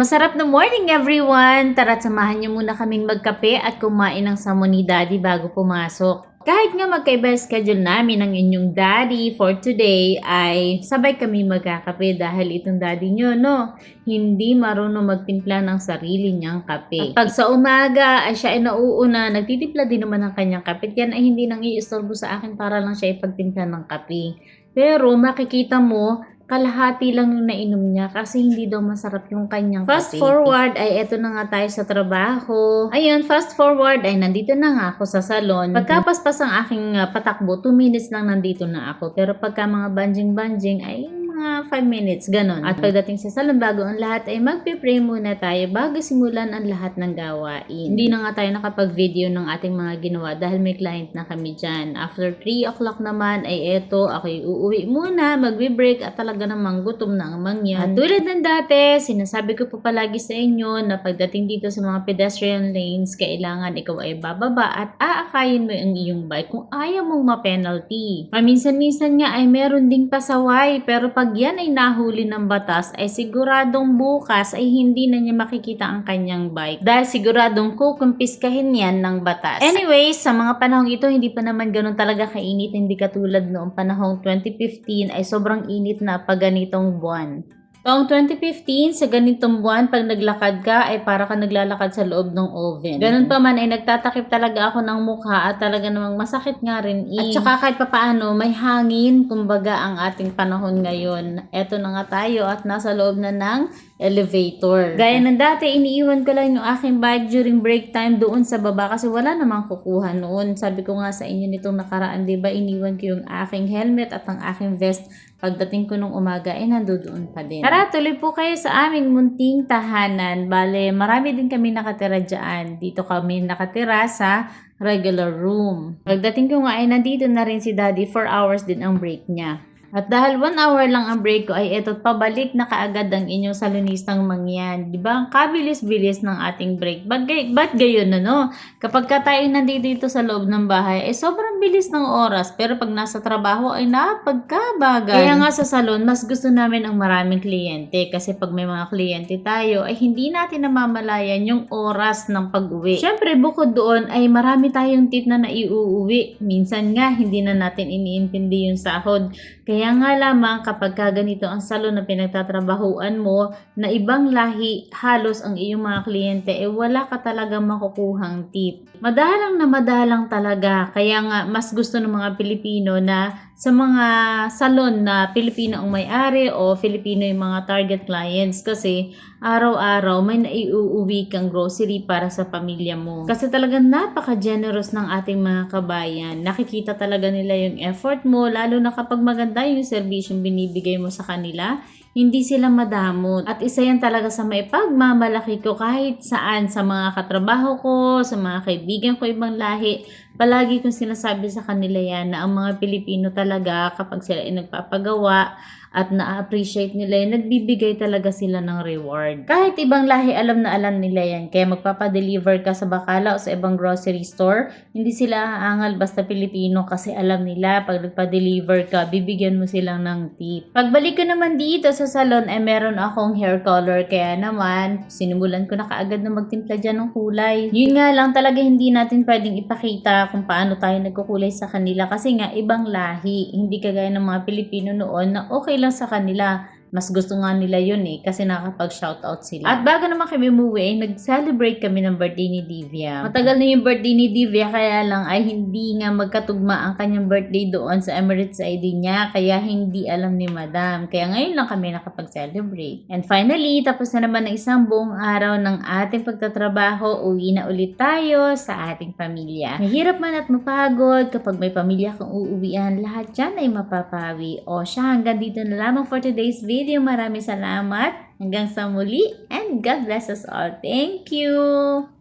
Masarap na morning everyone! Tara't samahan niyo muna kaming magkape at kumain ng samon ni Daddy bago pumasok. Kahit nga magkaiba schedule namin ng inyong daddy for today ay sabay kami magkakape dahil itong daddy nyo, no, hindi marunong magtimpla ng sarili niyang kape. At pag sa umaga ay siya ay nauuna, nagtitimpla din naman ng kanyang kape. Yan ay hindi nang iistorbo sa akin para lang siya ipagtimpla ng kape. Pero makikita mo, kalahati lang yung nainom niya kasi hindi daw masarap yung kanyang Fast kape. forward ay eto na nga tayo sa trabaho. Ayun, fast forward ay nandito na nga ako sa salon. Pagkapaspas ang aking uh, patakbo, 2 minutes lang nandito na ako. Pero pagka mga banjing-banjing ay mga 5 minutes, ganon. At pagdating sa salon, bago ang lahat ay magpe-pray muna tayo bago simulan ang lahat ng gawain. Hindi na nga tayo nakapag-video ng ating mga ginawa dahil may client na kami dyan. After 3 o'clock naman ay eto, ako'y uuwi muna, magbe-break at talaga namang gutom na ang mangyan. At tulad ng dati, sinasabi ko po palagi sa inyo na pagdating dito sa mga pedestrian lanes, kailangan ikaw ay bababa at aakayin mo ang iyong bike kung ayaw mong ma-penalty. Paminsan-minsan nga ay meron ding pasaway pero pag yan ay nahuli ng batas ay siguradong bukas ay hindi na niya makikita ang kanyang bike dahil siguradong kukumpiskahin yan ng batas. Anyways, sa mga panahong ito hindi pa naman ganun talaga kainit hindi katulad noong panahong 2015 ay sobrang init na pag ganitong buwan. Taong 2015, sa ganitong buwan, pag naglakad ka, ay para ka naglalakad sa loob ng oven. Ganun pa man, ay nagtatakip talaga ako ng mukha at talaga namang masakit nga rin. Eh. At saka kahit papaano, may hangin, kumbaga ang ating panahon ngayon. Eto na nga tayo at nasa loob na ng elevator. Gaya ng dati, iniiwan ko lang yung aking bike during break time doon sa baba kasi wala namang kukuha noon. Sabi ko nga sa inyo nitong nakaraan, di ba, iniwan ko yung aking helmet at ang aking vest pagdating ko nung umaga, eh, nandoon pa din. Tara, tuloy po kayo sa aming munting tahanan. Bale, marami din kami nakatira dyan. Dito kami nakatira sa regular room. Pagdating ko nga ay nandito na rin si Daddy, 4 hours din ang break niya. At dahil 1 hour lang ang break ko ay eto pabalik na kaagad ang inyong salonistang mangyan. Di ba? Ang kabilis-bilis ng ating break. Ba't, gay, ba't gayon ano? Kapag ka tayo nandito dito sa loob ng bahay, ay sobrang bilis ng oras. Pero pag nasa trabaho ay napagkabagal. Kaya nga sa salon, mas gusto namin ang maraming kliyente. Kasi pag may mga kliyente tayo, ay hindi natin namamalayan yung oras ng pag-uwi. Siyempre, bukod doon ay marami tayong tip na naiuuwi. Minsan nga, hindi na natin iniintindi yung sahod. Kaya nga lamang kapag ka ganito ang salon na pinagtatrabahuan mo na ibang lahi halos ang iyong mga kliyente eh wala ka talagang makukuhang tip. Madalang na madalang talaga kaya nga mas gusto ng mga Pilipino na sa mga salon na Pilipino ang may-ari o Filipino yung mga target clients kasi araw-araw may naiuuwi kang grocery para sa pamilya mo. Kasi talagang napaka-generous ng ating mga kabayan. Nakikita talaga nila yung effort mo lalo na kapag maganda yung serbisyong binibigay mo sa kanila hindi sila madamot. At isa yan talaga sa may pagmamalaki ko kahit saan sa mga katrabaho ko, sa mga kaibigan ko ibang lahi. Palagi kong sinasabi sa kanila yan na ang mga Pilipino talaga kapag sila ay nagpapagawa at na-appreciate nila yan, nagbibigay talaga sila ng reward. Kahit ibang lahi, alam na alam nila yan. Kaya magpapadeliver ka sa Bacala o sa ibang grocery store, hindi sila aangal basta Pilipino kasi alam nila pag nagpa-deliver ka, bibigyan mo silang ng tip. Pagbalik ko naman dito sa salon, ay meron akong hair color. Kaya naman, sinimulan ko na kaagad na magtimpla dyan ng kulay. Yun nga lang talaga hindi natin pwedeng ipakita kung paano tayo nagkukulay sa kanila kasi nga ibang lahi. Hindi kagaya ng mga Pilipino noon na okay lang sa kanila. Mas gusto nga nila yun eh, kasi nakapag-shoutout sila. At bago naman kami umuwi, ay nag-celebrate kami ng birthday ni Divya. Matagal na yung birthday ni Divya, kaya lang ay hindi nga magkatugma ang kanyang birthday doon sa Emirates ID niya, kaya hindi alam ni Madam. Kaya ngayon lang kami nakapag-celebrate. And finally, tapos na naman ang isang buong araw ng ating pagtatrabaho, uwi na ulit tayo sa ating pamilya. Mahirap man at mapagod, kapag may pamilya kang uuwian, lahat yan ay mapapawi. O siya, hanggang dito na lamang for today's video. Maraming salamat. Hanggang sa muli and God bless us all. Thank you!